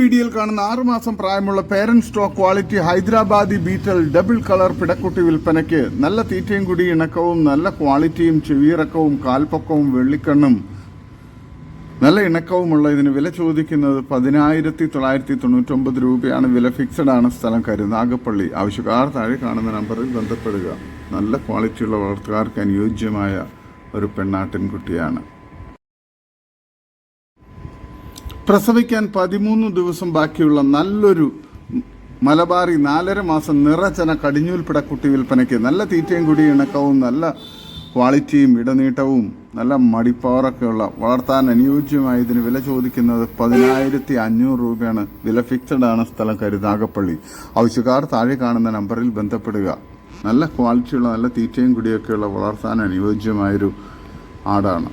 വീഡിയോയിൽ കാണുന്ന ആറുമാസം പ്രായമുള്ള parent stock quality Hyderabadi Beetal double colour പിടക്കുട്ടി വിൽപ്പനയ്ക്ക് നല്ല തീറ്റയും കുടി ഇണക്കവും നല്ല ക്വാളിറ്റിയും ചെവിയിറക്കവും കാൽപ്പൊക്കവും വെള്ളിക്കണ്ണും. നല്ല ഇണക്കവുമുള്ള ഇതിന് വില ചോദിക്കുന്നത് പതിനായിരത്തി തൊള്ളായിരത്തി തൊണ്ണൂറ്റൊമ്പത് രൂപയാണ്. വില ഫിക്സഡ് ആണ് സ്ഥലം കരുനാഗപ്പള്ളി ആവശ്യക്കാർ താഴെ കാണുന്ന നമ്പറിൽ ബന്ധപ്പെടുക. നല്ല ക്വാളിറ്റിയുള്ള വളർത്തുകാർക്ക് അനുയോജ്യമായ ഒരു പെണ്ണാട്ടിൻകുട്ടിയാണ്. പ്രസവിക്കാൻ പതിമൂന്ന് ദിവസം ബാക്കിയുള്ള നല്ലൊരു മലബാറി നാലര മാസം നിറച്ചന കടിഞ്ഞൂൽപ്പിട കുട്ടി വിൽപ്പനയ്ക്ക് നല്ല തീറ്റയും കുടി ഇണക്കവും നല്ല ക്വാളിറ്റിയും ഇടനീട്ടവും നല്ല മടിപ്പവറൊക്കെയുള്ള വളർത്താൻ അനുയോജ്യമായ ഇതിന് വില ചോദിക്കുന്നത് പതിനായിരത്തി അഞ്ഞൂറ് രൂപയാണ്. വില ഫിക്സഡ് ആണ് സ്ഥലം കരുതാകപ്പള്ളി ആവശ്യക്കാർ താഴെ കാണുന്ന നമ്പറിൽ ബന്ധപ്പെടുക. നല്ല ക്വാളിറ്റിയുള്ള നല്ല തീറ്റയും കുടിയൊക്കെയുള്ള വളർത്താൻ അനുയോജ്യമായൊരു ആടാണ്.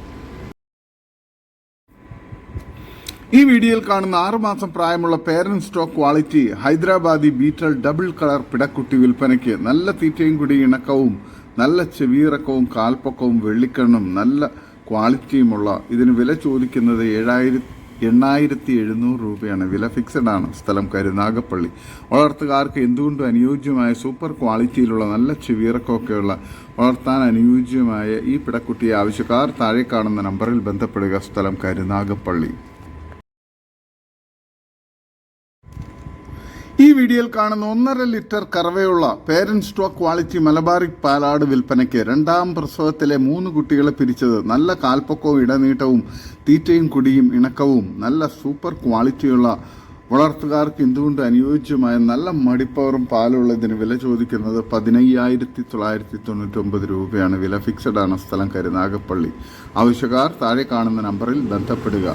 ഈ വീഡിയോയിൽ കാണുന്ന ആറുമാസം പ്രായമുള്ള parent stock quality Hyderabadi Beetal double colour പിടക്കുട്ടി വിൽപ്പനയ്ക്ക് നല്ല തീറ്റയും കൂടി ഇണക്കവും നല്ല ചെവിയിറക്കവും കാൽപ്പൊക്കവും വെള്ളിക്കണ്ണും നല്ല ക്വാളിറ്റിയുമുള്ള ഇതിന് വില ചോദിക്കുന്നത് ഏഴായിരത്തി എണ്ണായിരത്തി എഴുന്നൂറ് രൂപയാണ്. വില ഫിക്സഡ് ആണ്. സ്ഥലം കരുനാഗപ്പള്ളി വളർത്തുകാർക്ക് എന്തുകൊണ്ടും അനുയോജ്യമായ സൂപ്പർ ക്വാളിറ്റിയിലുള്ള നല്ല ചെവിയിറക്കമൊക്കെയുള്ള വളർത്താൻ അനുയോജ്യമായ ഈ പിടക്കുട്ടിയെ ആവശ്യക്കാർ താഴെ കാണുന്ന നമ്പറിൽ ബന്ധപ്പെടുക. സ്ഥലം കരുനാഗപ്പള്ളി ഈ വീഡിയോയിൽ കാണുന്ന ഒന്നര ലിറ്റർ കറവയുള്ള പേരന്റ് സ്റ്റോക്ക് ക്വാളിറ്റി മലബാറിക് പാലാട് വിൽപ്പനയ്ക്ക് രണ്ടാം പ്രസവത്തിലെ മൂന്ന് കുട്ടികളെ പിരിച്ചത് നല്ല കാൽപ്പൊക്കവും ഇടനീട്ടവും തീറ്റയും കുടിയും ഇണക്കവും നല്ല സൂപ്പർ ക്വാളിറ്റിയുള്ള വളർത്തുകാർക്ക് എന്തുകൊണ്ട് അനുയോജ്യമായ നല്ല മടിപ്പവറും പാലുള്ള ഇതിന് വില ചോദിക്കുന്നത് പതിനയ്യായിരത്തി തൊള്ളായിരത്തി തൊണ്ണൂറ്റൊമ്പത് രൂപയാണ്. വില ഫിക്സഡ് ആണ്. സ്ഥലം കരുനാഗപ്പള്ളി. ആവശ്യക്കാർ താഴെ കാണുന്ന നമ്പറിൽ ബന്ധപ്പെടുക.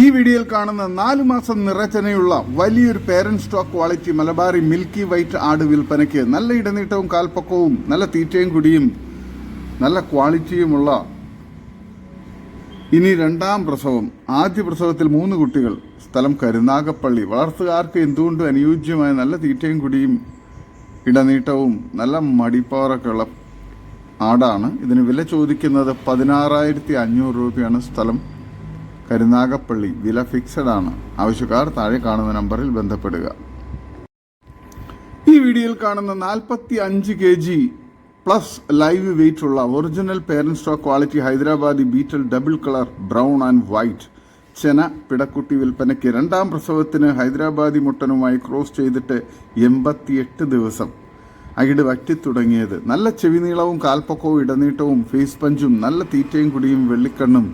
ഈ വീഡിയോയിൽ കാണുന്ന നാലു മാസം നിറച്ചനയുള്ള വലിയൊരു parent stock quality Malabari milky white ആട് വിൽപ്പനയ്ക്ക് നല്ല ഇടനീട്ടവും കാൽപ്പക്കവും നല്ല തീറ്റയും കുടിയും നല്ല ക്വാളിറ്റിയുമുള്ള ഇനി രണ്ടാം പ്രസവം. ആദ്യ പ്രസവത്തിൽ മൂന്ന് കുട്ടികൾ. സ്ഥലം കരുനാഗപ്പള്ളി. വളർത്തുകാർക്ക് എന്തുകൊണ്ടും അനുയോജ്യമായ നല്ല തീറ്റയും കുടിയും ഇടനീട്ടവും നല്ല മടിപ്പവറൊക്കെ ഉള്ള ആടാണ്? ഇതിന് വില ചോദിക്കുന്നത് പതിനാറായിരത്തി അഞ്ഞൂറ് രൂപയാണ് സ്ഥലം. കരുനാഗപ്പള്ളി വില ഫിക്സഡ് ആണ്. ആവശ്യക്കാർ താഴെ കാണുന്ന നമ്പറിൽ ബന്ധപ്പെടുക. ഈ വീഡിയോയിൽ കാണുന്ന നാൽപ്പത്തി അഞ്ച് K G plus live weight ഉള്ള original parent stock quality Hyderabadi Beetal double colour brown and white ചെന പിടക്കുട്ടി വിൽപ്പനയ്ക്ക് രണ്ടാം പ്രസവത്തിന് ഹൈദരാബാദി മുട്ടനുമായി ക്രോസ് ചെയ്തിട്ട് എൺപത്തിയെട്ട് ദിവസം. അകിട് വറ്റിത്തുടങ്ങിയത് നല്ല ചെവിനീളവും കാൽപ്പൊക്കവും ഇടനീട്ടവും ഫേസ് പഞ്ചും നല്ല തീറ്റയും കുടിയും വെള്ളിക്കണ്ണും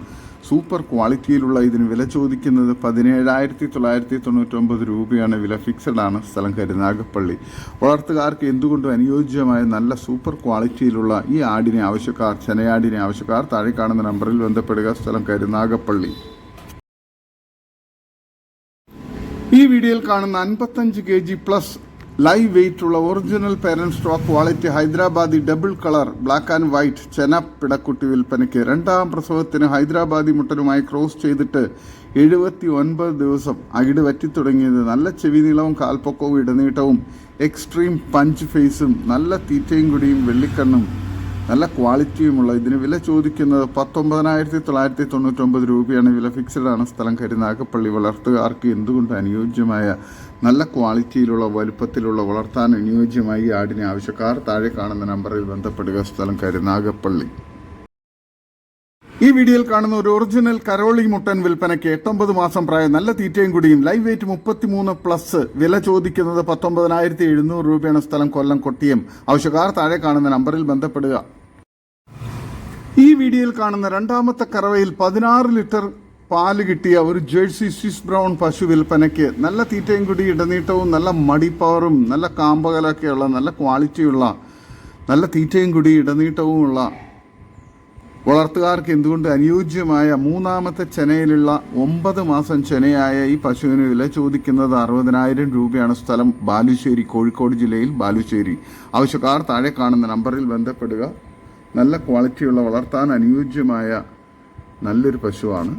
സൂപ്പർ ക്വാളിറ്റിയിലുള്ള ഇതിന് വില ചോദിക്കുന്നത് പതിനേഴായിരത്തി തൊള്ളായിരത്തി തൊണ്ണൂറ്റൊമ്പത് രൂപയാണ്. വില ഫിക്സഡ് ആണ് സ്ഥലം കരുനാഗപ്പള്ളി. വളർത്തുകാർക്ക് എന്തുകൊണ്ടും അനുയോജ്യമായ നല്ല സൂപ്പർ ക്വാളിറ്റിയിലുള്ള ഈ ആടിനെ ആവശ്യക്കാർ ചെനയാടിനെ ആവശ്യക്കാർ താഴെ കാണുന്ന നമ്പറിൽ ബന്ധപ്പെടുക. സ്ഥലം കരുനാഗപ്പള്ളി. ഈ വീഡിയോയിൽ കാണുന്ന അൻപത്തഞ്ച് K G plus live weight ഉള്ള original parent stock quality Hyderabadi double colour black and white ചെന പിടക്കുട്ടി വിൽപ്പനയ്ക്ക് രണ്ടാം പ്രസവത്തിന് ഹൈദരാബാദി മുട്ടനുമായി ക്രോസ് ചെയ്തിട്ട് എഴുപത്തി ഒൻപത് ദിവസം അകിട് വറ്റിത്തുടങ്ങിയത് നല്ല ചെവി നീളവും കാൽപ്പൊക്കവും ഇടനീട്ടവും എക്സ്ട്രീം പഞ്ച് ഫേസും നല്ല തീറ്റയും കുടിയും വെള്ളിക്കണ്ണും നല്ല ക്വാളിറ്റിയുമുള്ള ഇതിന് വില ചോദിക്കുന്നത് പത്തൊമ്പതിനായിരത്തി തൊള്ളായിരത്തി തൊണ്ണൂറ്റൊമ്പത് രൂപയാണ്. വില ഫിക്സഡ് ആണ്. സ്ഥലം കരുനാഗപ്പള്ളി വളർത്തുകാർക്ക് എന്തുകൊണ്ട് അനുയോജ്യമായ നല്ല ക്വാളിറ്റിയിലുള്ള വലുപ്പത്തിലുള്ള വളർത്താൻ അനുയോജ്യമായി ആടിനെ ആവശ്യക്കാർ താഴെ കാണുന്ന നമ്പറിൽ ബന്ധപ്പെടുക. സ്ഥലം കരുനാഗപ്പള്ളി ഈ വീഡിയോയിൽ കാണുന്ന ഒരു ഒറിജിനൽ കരോളി മുട്ടൻ വിൽപ്പനയ്ക്ക് എട്ടൊമ്പത് മാസം പ്രായം നല്ല തീറ്റയും കൂടിയും ലൈവ് വെയിറ്റ് മുപ്പത്തിമൂന്ന് പ്ലസ് വില ചോദിക്കുന്നത് പത്തൊമ്പതിനായിരത്തി എഴുന്നൂറ് രൂപയാണ് സ്ഥലം കൊല്ലം കൊട്ടിയം. ആവശ്യക്കാർ താഴെ കാണുന്ന നമ്പറിൽ ബന്ധപ്പെടുക. ഈ വീഡിയോയിൽ കാണുന്ന രണ്ടാമത്തെ കറവയിൽ പതിനാറ് ലിറ്റർ പാൽ കിട്ടിയ ഒരു ജേഴ്സി സ്വിസ് ബ്രൗൺ പശു വിൽപ്പനയ്ക്ക് നല്ല തീറ്റയും കൂടി ഇടനീട്ടവും നല്ല മടിപ്പവറും നല്ല കാമ്പകലൊക്കെയുള്ള നല്ല ക്വാളിറ്റിയുള്ള നല്ല തീറ്റയും കുടി ഇടനീട്ടവുമുള്ള വളർത്തുകാർക്ക് എന്തുകൊണ്ട് അനുയോജ്യമായ മൂന്നാമത്തെ ചെനയിലുള്ള ഒമ്പത് മാസം ചെനയായ ഈ പശുവിന് വില ചോദിക്കുന്നത് അറുപതിനായിരം രൂപയാണ് സ്ഥലം. ബാലുശ്ശേരി കോഴിക്കോട് ജില്ലയിൽ ബാലുശ്ശേരി. ആവശ്യക്കാർ താഴെ കാണുന്ന നമ്പറിൽ ബന്ധപ്പെടുക. നല്ല ക്വാളിറ്റിയുള്ള വളർത്താൻ അനുയോജ്യമായ നല്ലൊരു പശുവാണ്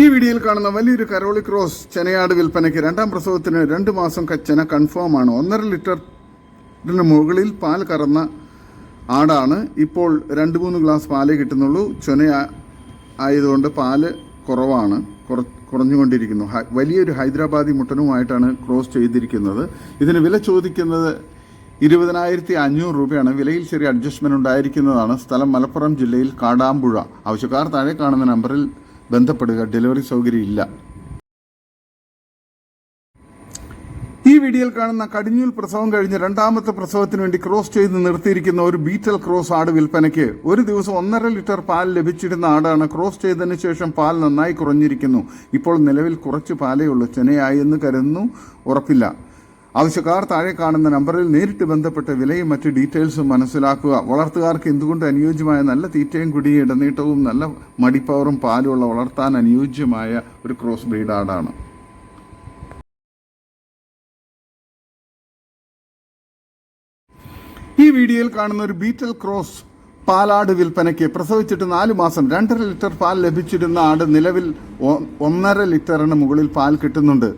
ഈ വീഡിയോയിൽ കാണുന്ന വലിയൊരു കരോളി ക്രോസ് ചെനയാട് വിൽപ്പനയ്ക്ക് രണ്ടാം പ്രസവത്തിന് രണ്ട് മാസം ചെന കൺഫേം ആണ്. ഒന്നര ലിറ്ററിന് മുകളിൽ പാൽ കറന്ന ആടാണ്. ഇപ്പോൾ രണ്ട് മൂന്ന് ഗ്ലാസ് പാലേ കിട്ടുന്നുള്ളൂ. ചൊന ആയതുകൊണ്ട് പാൽ കുറവാണ്. കുറ- കുറഞ്ഞുകൊണ്ടിരിക്കുന്നു. വലിയൊരു ഹൈദരാബാദി മുട്ടനുമായിട്ടാണ് ക്രോസ് ചെയ്തിരിക്കുന്നത്. ഇതിന് വില ചോദിക്കുന്നത് ഇരുപതിനായിരത്തി അഞ്ഞൂറ് രൂപയാണ്. വിലയിൽ ചെറിയ അഡ്ജസ്റ്റ്മെന്റ് ഉണ്ടായിരിക്കുന്നതാണ്. സ്ഥലം മലപ്പുറം ജില്ലയിൽ കാടാമ്പുഴ. ആവശ്യക്കാർ താഴെ കാണുന്ന നമ്പറിൽ ബന്ധപ്പെടുക ഡെലിവറി സൗകര്യം ഇല്ല ഈ വീഡിയോയിൽ കാണുന്ന കടിഞ്ഞൂൽ പ്രസവം കഴിഞ്ഞ് രണ്ടാമത്തെ പ്രസവത്തിന് വേണ്ടി ക്രോസ് ചെയ്ത് നിർത്തിയിരിക്കുന്ന ഒരു ബീറ്റൽ ക്രോസ് ആട് വിൽപ്പനയ്ക്ക് ഒരു ദിവസം ഒന്നര ലിറ്റർ പാൽ ലഭിച്ചിരുന്ന ആടാണ് ക്രോസ് ചെയ്തതിന് ശേഷം പാൽ നന്നായി കുറഞ്ഞിരിക്കുന്നു. ഇപ്പോൾ നിലവിൽ കുറച്ച് പാലേ ഉള്ളൂ. ചെനയായി എന്ന് കരുതുന്നു. ഉറപ്പില്ല. ആവശ്യക്കാർ താഴെ കാണുന്ന നമ്പറിൽ നേരിട്ട് ബന്ധപ്പെട്ട് വിലയും മറ്റ് ഡീറ്റെയിൽസും മനസ്സിലാക്കുക. വളർത്തുകാർക്ക് എന്തുകൊണ്ട് അനുയോജ്യമായ നല്ല തീറ്റയും കുടിയും ഇടനീട്ടവും നല്ല മടിപ്പവറും പാലുമുള്ള വളർത്താൻ അനുയോജ്യമായ ഒരു ക്രോസ് ബ്രീഡ് ആടാണ് ഈ വീഡിയോയിൽ കാണുന്ന ഒരു ബീറ്റൽ ക്രോസ് പാലാട് വിൽപ്പനയ്ക്ക് പ്രസവിച്ചിട്ട് നാല് മാസം രണ്ടര ലിറ്റർ പാൽ ലഭിച്ചിരുന്ന ആട് നിലവിൽ ഒന്നര ലിറ്ററിന് മുകളിൽ പാൽ കിട്ടുന്നുണ്ട്.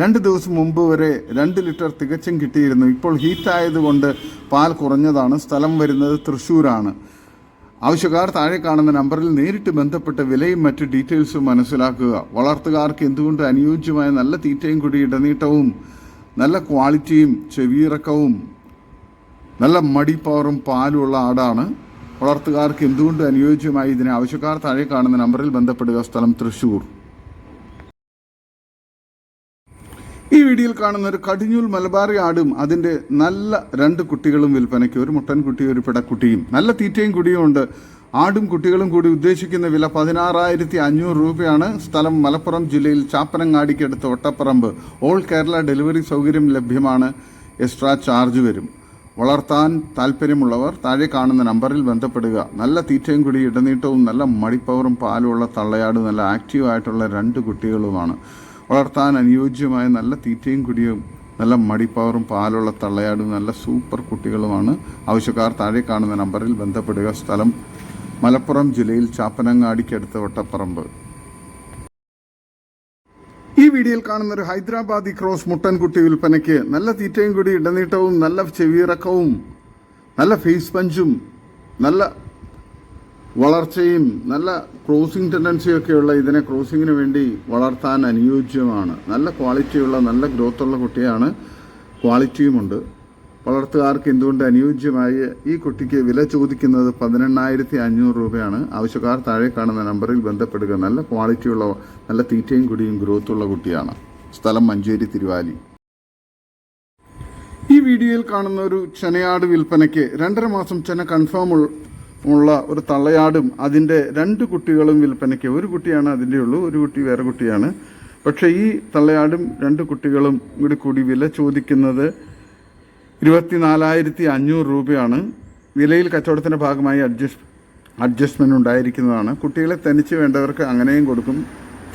രണ്ട് ദിവസം മുമ്പ് വരെ രണ്ട് ലിറ്റർ തികച്ചും കിട്ടിയിരുന്നു. ഇപ്പോൾ ഹീറ്റായതുകൊണ്ട് പാൽ കുറഞ്ഞതാണ്. സ്ഥലം വരുന്നത് തൃശ്ശൂരാണ്. ആവശ്യക്കാർ താഴെ കാണുന്ന നമ്പറിൽ നേരിട്ട് ബന്ധപ്പെട്ട് വിലയും മറ്റ് ഡീറ്റെയിൽസും മനസ്സിലാക്കുക. വളർത്തുകാർക്ക് എന്തുകൊണ്ട് അനുയോജ്യമായ നല്ല തീറ്റയും കൂടി ഇടനീട്ടവും നല്ല ക്വാളിറ്റിയും ചെവിയിറക്കവും നല്ല മടിപ്പവറും പാലുമുള്ള ആടാണ്. വളർത്തുകാർക്ക് എന്തുകൊണ്ട് അനുയോജ്യമായി ഇതിനെ? ആവശ്യക്കാർ താഴെ കാണുന്ന നമ്പറിൽ ബന്ധപ്പെടുക. സ്ഥലം തൃശൂർ ഈ വീഡിയോയിൽ കാണുന്ന ഒരു കടിഞ്ഞൂൽ മലബാറി ആടും അതിന്റെ നല്ല രണ്ട് കുട്ടികളും വിൽപ്പനയ്ക്ക് ഒരു മുട്ടൻ കുട്ടിയും ഒരു പിടക്കുട്ടിയും. നല്ല തീറ്റയും കുടിയും ഉണ്ട്. ആടും കുട്ടികളും കൂടി ഉദ്ദേശിക്കുന്ന വില പതിനാറായിരത്തി അഞ്ഞൂറ് രൂപയാണ്. സ്ഥലം മലപ്പുറം ജില്ലയിൽ ചാപ്പനങ്ങാടിക്കടുത്ത് ഒട്ടപ്പറമ്പ്. ഓൾ കേരള ഡെലിവറി സൗകര്യം ലഭ്യമാണ്. എക്സ്ട്രാ ചാർജ് വരും. വളർത്താൻ താല്പര്യമുള്ളവർ താഴെ കാണുന്ന നമ്പറിൽ ബന്ധപ്പെടുക. നല്ല തീറ്റയും കൂടി ഇടനീട്ടവും നല്ല മടിപ്പവറും പാലുമുള്ള തള്ളയാട് നല്ല ആക്റ്റീവായിട്ടുള്ള രണ്ട് കുട്ടികളുമാണ്. വളർത്താൻ അനുയോജ്യമായ നല്ല തീറ്റയും കുടിയും നല്ല മടിപ്പവറും പാലുള്ള തള്ളയാടും നല്ല സൂപ്പർ കുട്ടികളുമാണ് ആവശ്യക്കാർ. താഴെ കാണുന്ന നമ്പറിൽ ബന്ധപ്പെടുക. സ്ഥലം മലപ്പുറം ജില്ലയിൽ ചാപ്പനങ്ങാടിക്കടുത്ത് വട്ടപ്പറമ്പ്. ഈ വീഡിയോയിൽ കാണുന്ന ഒരു ഹൈദരാബാദി ക്രോസ് മുട്ടൻകുട്ടി വിൽപ്പനയ്ക്ക് നല്ല തീറ്റയും കൂടി ഇടനീട്ടവും നല്ല ചെവിയിറക്കവും നല്ല ഫേസ് പഞ്ചും നല്ല വളർച്ചയും നല്ല ക്രോസിംഗ് ടെൻഡൻസിയൊക്കെയുള്ള ഇതിനെ ക്രോസിങ്ങിന് വേണ്ടി വളർത്താൻ അനുയോജ്യമാണ്. നല്ല ക്വാളിറ്റിയുള്ള നല്ല ഗ്രോത്തുള്ള കുട്ടിയാണ് ക്വാളിറ്റിയുമുണ്ട്. വളർത്തുകാർക്ക് എന്തുകൊണ്ട് അനുയോജ്യമായ ഈ കുട്ടിക്ക് വില ചോദിക്കുന്നത് പതിനെണ്ണായിരത്തി അഞ്ഞൂറ് രൂപയാണ്. ആവശ്യക്കാർ താഴെ കാണുന്ന നമ്പറിൽ ബന്ധപ്പെടുക. നല്ല ക്വാളിറ്റിയുള്ള നല്ല തീറ്റയും കുടിയും ഗ്രോത്തുള്ള കുട്ടിയാണ്. സ്ഥലം മഞ്ചേരി തിരുവാലി. ഈ വീഡിയോയിൽ കാണുന്ന ഒരു ചെനയാട് വിൽപ്പനയ്ക്ക് രണ്ടര മാസം ചെന കൺഫേം ഉള്ള ഒരു തള്ളയാടും അതിന്റെ രണ്ട് കുട്ടികളും വിൽപ്പനയ്ക്ക്. ഒരു കുട്ടിയാണ് അതിന്റെ ഉള്ളൂ ഒരു കുട്ടി വേറെ കുട്ടിയാണ്. പക്ഷേ ഈ തള്ളയാടും രണ്ട് കുട്ടികളും കൂടി കൂടി വില ചോദിക്കുന്നത് ഇരുപത്തിനാലായിരത്തി അഞ്ഞൂറ് രൂപയാണ്. വിലയിൽ കച്ചവടത്തിന്റെ ഭാഗമായി അഡ്ജസ്റ്റ് അഡ്ജസ്റ്റ്മെന്റ് ഉണ്ടായിരിക്കുന്നതാണ്. കുട്ടികളെ തനിച്ച് വേണ്ടവർക്ക് അങ്ങനെയും കൊടുക്കും.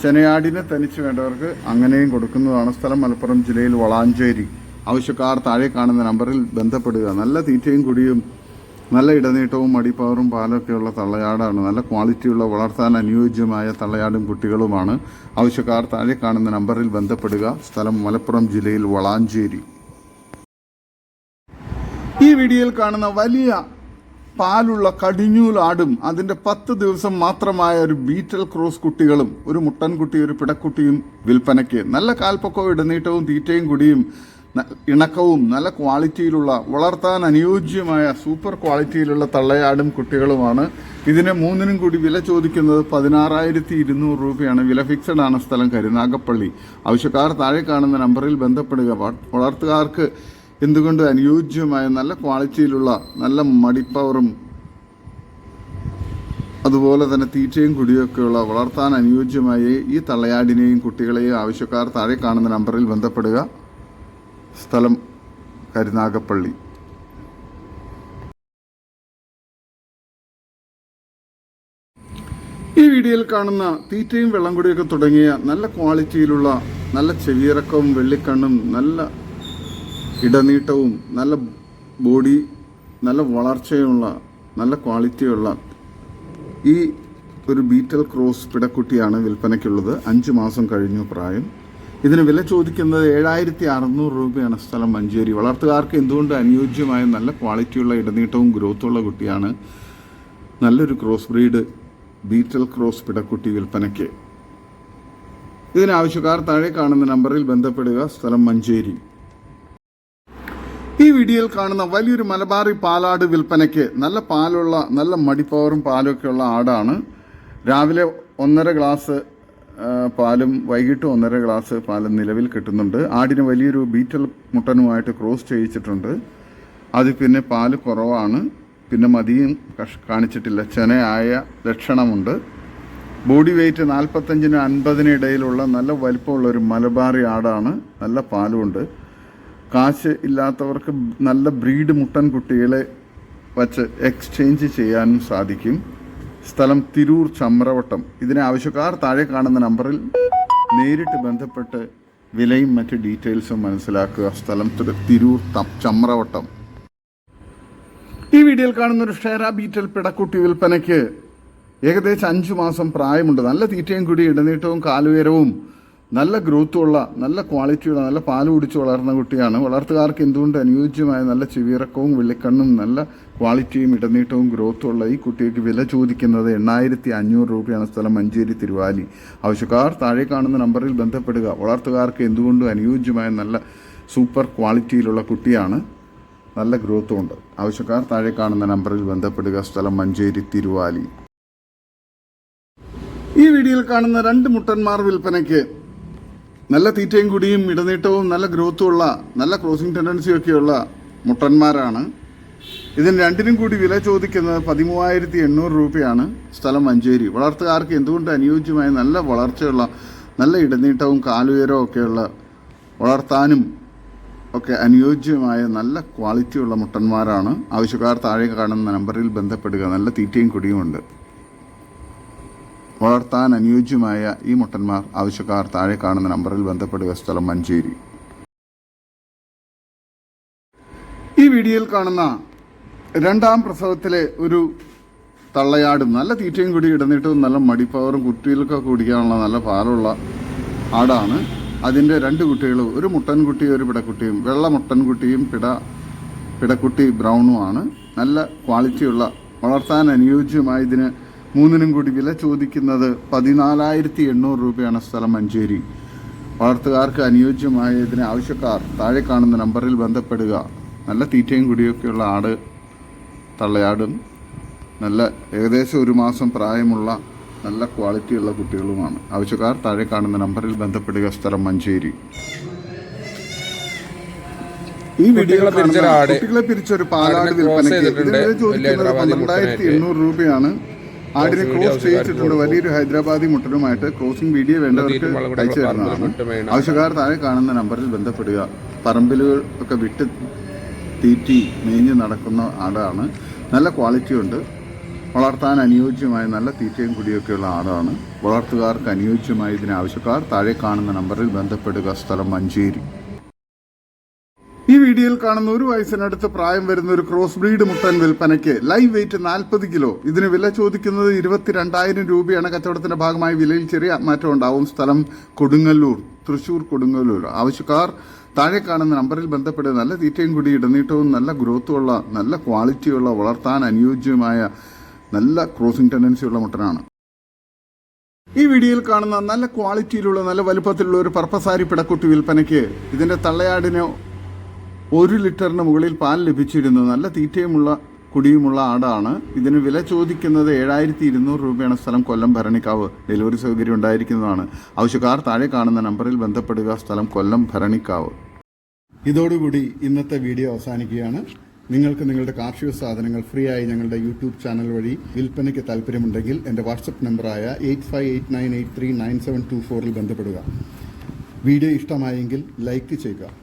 ചെനയാടിനെ തനിച്ച് വേണ്ടവർക്ക് അങ്ങനെയും കൊടുക്കുന്നതാണ് സ്ഥലം. മലപ്പുറം ജില്ലയിൽ വളാഞ്ചേരി. ആവശ്യക്കാർ താഴെ കാണുന്ന നമ്പറിൽ ബന്ധപ്പെടുക. നല്ല തീറ്റയും കുടിയും നല്ല ഇടനീട്ടവും മടിപ്പാറും പാലൊക്കെയുള്ള തള്ളയാടാണ്. നല്ല ക്വാളിറ്റിയുള്ള വളർത്താൻ അനുയോജ്യമായ തള്ളയാടും കുട്ടികളുമാണ്. ആവശ്യക്കാർ താഴെ കാണുന്ന നമ്പറിൽ ബന്ധപ്പെടുക. സ്ഥലം മലപ്പുറം ജില്ലയിൽ വളാഞ്ചേരി. ഈ വീഡിയോയിൽ കാണുന്ന വലിയ പാലുള്ള കടിഞ്ഞൂലാടും അതിന്റെ പത്ത് ദിവസം മാത്രമായ ഒരു ബീറ്റൽ ക്രോസ് കുട്ടികളും ഒരു മുട്ടൻകുട്ടി ഒരു പിടക്കുട്ടിയും വിൽപ്പനയ്ക്ക് നല്ല കാൽപ്പൊക്കവും ഇടനീട്ടവും തീറ്റയും കുടിയും ഇണക്കവും നല്ല ക്വാളിറ്റിയിലുള്ള വളർത്താൻ അനുയോജ്യമായ സൂപ്പർ ക്വാളിറ്റിയിലുള്ള തള്ളയാടും കുട്ടികളുമാണ്. ഇതിന് മൂന്നിനും കൂടി വില ചോദിക്കുന്നത് പതിനാറായിരത്തി ഇരുന്നൂറ് രൂപയാണ്. വില ഫിക്സഡ് ആണ് സ്ഥലം കരുനാഗപ്പള്ളി ആവശ്യക്കാർ താഴെ കാണുന്ന നമ്പറിൽ ബന്ധപ്പെടുക. വളർത്തുകാർക്ക് എന്തുകൊണ്ട് അനുയോജ്യമായ നല്ല ക്വാളിറ്റിയിലുള്ള നല്ല മടിപ്പവറും അതുപോലെ തന്നെ തീറ്റയും കുടിയൊക്കെയുള്ള വളർത്താൻ അനുയോജ്യമായ ഈ തള്ളയാടിനെയും കുട്ടികളെയും ആവശ്യക്കാർ താഴെ കാണുന്ന നമ്പറിൽ ബന്ധപ്പെടുക. സ്ഥലം കരുനാഗപ്പള്ളി. ഈ വീഡിയോയിൽ കാണുന്ന തീറ്റയും വെള്ളം കൂടിയൊക്കെ തുടങ്ങിയ നല്ല ക്വാളിറ്റിയിലുള്ള നല്ല ചെവിയിറക്കവും വെള്ളിക്കണ്ണും നല്ല ഇടനീട്ടവും നല്ല ബോഡി നല്ല വളർച്ചയുള്ള നല്ല ക്വാളിറ്റിയുള്ള ഈ ഒരു ബീറ്റൽ ക്രോസ് പിടക്കുട്ടിയാണ് വിൽപ്പനയ്ക്കുള്ളത്. അഞ്ച് മാസം കഴിഞ്ഞു പ്രായം. ഇതിന് വില ചോദിക്കുന്നത് ഏഴായിരത്തി അറുന്നൂറ് രൂപയാണ് സ്ഥലം മഞ്ചേരി. വളർത്തുകാർക്ക് എന്തുകൊണ്ട് അനുയോജ്യമായ നല്ല ക്വാളിറ്റിയുള്ള ഇടനീട്ടവും ഗ്രോത്തുള്ള കുട്ടിയാണ്? നല്ലൊരു ക്രോസ് ബ്രീഡ് ബീറ്റൽ ക്രോസ് പിടക്കുട്ടി വിൽപ്പനയ്ക്ക്. ഇതിനാവശ്യക്കാർ താഴെ കാണുന്ന നമ്പറിൽ ബന്ധപ്പെടുക. സ്ഥലം മഞ്ചേരി. ഈ വീഡിയോയിൽ കാണുന്ന വലിയൊരു മലബാറി പാലാട് വിൽപ്പനയ്ക്ക് നല്ല പാലുള്ള നല്ല മടിപ്പവറും പാലൊക്കെയുള്ള ആടാണ്. രാവിലെ ഒന്നര ഗ്ലാസ് പാലും വൈകിട്ട് ഒന്നര ഗ്ലാസ് പാലും നിലവിൽ കിട്ടുന്നുണ്ട്. ആടിന് വലിയൊരു ബീറ്റൽ മുട്ടനുമായിട്ട് ക്രോസ് ചെയ്യിച്ചിട്ടുണ്ട്. അത് പിന്നെ പാൽ കുറവാണ്. പിന്നെ മതിയും കാണിച്ചിട്ടില്ല. ചെനയായ ലക്ഷണമുണ്ട്. ബോഡി വെയ്റ്റ് നാൽപ്പത്തഞ്ചിന് അൻപതിന് ഇടയിലുള്ള നല്ല വലിപ്പമുള്ള ഒരു മലബാറി ആടാണ്. നല്ല പാലുമുണ്ട്. കാശ് ഇല്ലാത്തവർക്ക് നല്ല ബ്രീഡ് മുട്ടൻ കുട്ടികളെ വച്ച് എക്സ്ചേഞ്ച് ചെയ്യാനും സാധിക്കും. സ്ഥലം തിരൂർ ചമ്രവട്ടം. ഇതിന് ആവശ്യക്കാർ താഴെ കാണുന്ന നമ്പറിൽ നേരിട്ട് ബന്ധപ്പെട്ട് വിലയും മറ്റ് ഡീറ്റെയിൽസും മനസ്സിലാക്കുക. സ്ഥലം തിരു- തിരൂർ ചമ്രവട്ടം. ഈ വീഡിയോയിൽ കാണുന്ന ഒരു ഷെയർ ബീറ്റൽ പിടക്കുട്ടി വിൽപ്പനയ്ക്ക് ഏകദേശം അഞ്ചു മാസം പ്രായമുണ്ട്. നല്ല തീറ്റയും കൂടി ഇടനീട്ടവും കാലുയരവും നല്ല ഗ്രോത്തുള്ള നല്ല ക്വാളിറ്റിയുള്ള നല്ല പാൽ കുടിച്ച് വളർന്ന കുട്ടിയാണ്. വളർത്തുകാർക്ക് എന്തുകൊണ്ട് അനുയോജ്യമായ നല്ല ചെവിയിറക്കവും വെള്ളിക്കണ്ണും നല്ല ക്വാളിറ്റിയും ഇടനീട്ടവും ഗ്രോത്തും ഉള്ള ഈ കുട്ടിക്ക് വില ചോദിക്കുന്നത് എണ്ണായിരത്തി അഞ്ഞൂറ് രൂപയാണ് സ്ഥലം മഞ്ചേരി തിരുവാലി. ആവശ്യക്കാർ താഴെ കാണുന്ന നമ്പറിൽ ബന്ധപ്പെടുക. വളർത്തുകാർക്ക് എന്തുകൊണ്ടും അനുയോജ്യമായ നല്ല സൂപ്പർ ക്വാളിറ്റിയിലുള്ള കുട്ടിയാണ്. നല്ല ഗ്രോത്തും ഉണ്ട്. ആവശ്യക്കാർ താഴെ കാണുന്ന നമ്പറിൽ ബന്ധപ്പെടുക. സ്ഥലം മഞ്ചേരി തിരുവാലി. ഈ വീഡിയോയിൽ കാണുന്ന രണ്ട് മുട്ടന്മാർ വിൽപ്പനയ്ക്ക് നല്ല തീറ്റയും കുടിയും ഇടനീട്ടവും നല്ല ഗ്രോത്തും ഉള്ള നല്ല ക്രോസിംഗ് ടെൻഡൻസിയും ഒക്കെയുള്ള മുട്ടന്മാരാണ്. ഇതിന് രണ്ടിനും കൂടി വില ചോദിക്കുന്നത് പതിമൂവായിരത്തി എണ്ണൂറ് രൂപയാണ് സ്ഥലം മഞ്ചേരി. വളർത്തുകാർക്ക് എന്തുകൊണ്ട് അനുയോജ്യമായ നല്ല വളർച്ചയുള്ള നല്ല ഇടനീട്ടവും കാലുയരവും ഒക്കെയുള്ള വളർത്താനും ഒക്കെ അനുയോജ്യമായ നല്ല ക്വാളിറ്റിയുള്ള മുട്ടന്മാരാണ്. ആവശ്യക്കാർ താഴെ കാണുന്ന നമ്പറിൽ ബന്ധപ്പെടുക. നല്ല തീറ്റയും കുടിയുമുണ്ട് വളർത്താൻ അനുയോജ്യമായ ഈ മുട്ടന്മാർ ആവശ്യക്കാർ താഴെ കാണുന്ന നമ്പറിൽ ബന്ധപ്പെടുക സ്ഥലം മഞ്ചേരി. ഈ വീഡിയോയിൽ കാണുന്ന രണ്ടാം പ്രസവത്തിലെ ഒരു തള്ളയാടും നല്ല തീറ്റയും കൂടി ഇടന്നിട്ടും നല്ല മടിപ്പവറും കുട്ടികൾക്ക് കുടിക്കാനുള്ള നല്ല പാലുള്ള ആടാണ്. അതിന്റെ രണ്ട് കുട്ടികളും ഒരു മുട്ടൻകുട്ടിയും ഒരു പിടക്കുട്ടിയും. വെള്ള മുട്ടൻകുട്ടിയും പിട പിടക്കുട്ടി ബ്രൗണുമാണ് നല്ല ക്വാളിറ്റിയുള്ള വളർത്താൻ അനുയോജ്യമായ ഇതിന് മൂന്നിനും കൂടി വില ചോദിക്കുന്നത് പതിനാലായിരത്തി എണ്ണൂറ് രൂപയാണ് സ്ഥലം മഞ്ചേരി. വളർത്തുകാർക്ക് അനുയോജ്യമായതിന് ആവശ്യക്കാർ താഴെ കാണുന്ന നമ്പറിൽ ബന്ധപ്പെടുക. നല്ല തീറ്റയും കുടിയൊക്കെയുള്ള ആട് തള്ളയാടും. നല്ല ഏകദേശം ഒരു മാസം പ്രായമുള്ള നല്ല ക്വാളിറ്റിയുള്ള കുട്ടികളുമാണ്. ആവശ്യക്കാർ താഴെ കാണുന്ന നമ്പറിൽ ബന്ധപ്പെടുക സ്ഥലം മഞ്ചേരി. ഈ വീഡിയോ കുട്ടികളെ പിരിച്ചൊരു പാലാട് വിൽപ്പനയ്ക്ക് ചെയ്തിട്ടുണ്ട്. ചോദിക്കുന്നത് പന്ത്രണ്ടായിരത്തി എണ്ണൂറ് രൂപയാണ്. ആടിനെ ക്രോസ് ചെയ്യിച്ചിട്ടുണ്ട് വലിയൊരു ഹൈദരാബാദി മുട്ടനുമായിട്ട് ക്രോസിംഗ് വീഡിയോ വേണ്ടവർക്ക് അയച്ചു തരുന്നതാണ്. ആവശ്യക്കാർ താഴെ കാണുന്ന നമ്പറിൽ ബന്ധപ്പെടുക. പറമ്പിലുകൾ ഒക്കെ വിട്ട് തീറ്റി മേഞ്ഞ് നടക്കുന്ന ആടാണ്. നല്ല ക്വാളിറ്റി ഉണ്ട്. വളർത്താൻ അനുയോജ്യമായ നല്ല തീറ്റയും കുടിയൊക്കെയുള്ള ആടാണ്. വളർത്തുകാർക്ക് അനുയോജ്യമായ ഇതിന് ആവശ്യക്കാർ താഴെ കാണുന്ന നമ്പറിൽ ബന്ധപ്പെടുക. സ്ഥലം മഞ്ചേരി. വീഡിയോയിൽ കാണുന്ന ഒരു വയസ്സിനടുത്ത് പ്രായം വരുന്ന ഒരു ക്രോസ് ബ്രീഡ് മുട്ടൻ വിൽപ്പനയ്ക്ക് ലൈവ് വെയിറ്റ് നാൽപ്പത് കിലോ ഇതിന് വില ചോദിക്കുന്നത് ഇരുപത്തിരണ്ടായിരം രൂപയാണ്. കച്ചവടത്തിന്റെ ഭാഗമായി വിലയിൽ ചെറിയ മാറ്റം ഉണ്ടാവും. സ്ഥലം കൊടുങ്ങല്ലൂർ തൃശൂർ കൊടുങ്ങല്ലൂർ. ആവശ്യക്കാർ താഴെ കാണുന്ന നമ്പറിൽ ബന്ധപ്പെടുക. നല്ല തീറ്റയും കൂടി ഇടനീട്ടവും നല്ല ഗ്രോത്തുമുള്ള നല്ല ക്വാളിറ്റിയുള്ള വളർത്താൻ അനുയോജ്യമായ നല്ല ക്രോസിംഗ് ടെൻഡൻസിയുള്ള മുട്ടനാണ്. ഈ വീഡിയോയിൽ കാണുന്ന നല്ല ക്വാളിറ്റിയിലുള്ള നല്ല വലുപ്പത്തിലുള്ള ഒരു പർപ്പസാരി പിടക്കുട്ടി വിൽപ്പനയ്ക്ക് ഇതിന്റെ തള്ളയാടിന് ഒരു ലിറ്ററിന് മുകളിൽ പാൽ ലഭിച്ചിരുന്നു. നല്ല തീറ്റയുമുള്ള കുടിയുമുള്ള ആടാണ്. ഇതിന് വില ചോദിക്കുന്നത് ഏഴായിരത്തി ഇരുന്നൂറ് രൂപയാണ്. സ്ഥലം കൊല്ലം ഭരണിക്കാവ്. ഡെലിവറി സൗകര്യം ഉണ്ടായിരിക്കുന്നതാണ്. ആവശ്യക്കാർ താഴെ കാണുന്ന നമ്പറിൽ ബന്ധപ്പെടുക. സ്ഥലം കൊല്ലം ഭരണിക്കാവ്. ഇതോടുകൂടി ഇന്നത്തെ വീഡിയോ അവസാനിക്കുകയാണ്. നിങ്ങൾക്ക് നിങ്ങളുടെ കാർഷിക സാധനങ്ങൾ ഫ്രീ ആയി ഞങ്ങളുടെ യൂട്യൂബ് ചാനൽ വഴി വിൽപ്പനയ്ക്ക് താല്പര്യമുണ്ടെങ്കിൽ എന്റെ വാട്സപ്പ് നമ്പറായ eight five eight nine eight three nine seven two ഫോറിൽ ബന്ധപ്പെടുക. വീഡിയോ ഇഷ്ടമായെങ്കിൽ ലൈക്ക് ചെയ്യുക.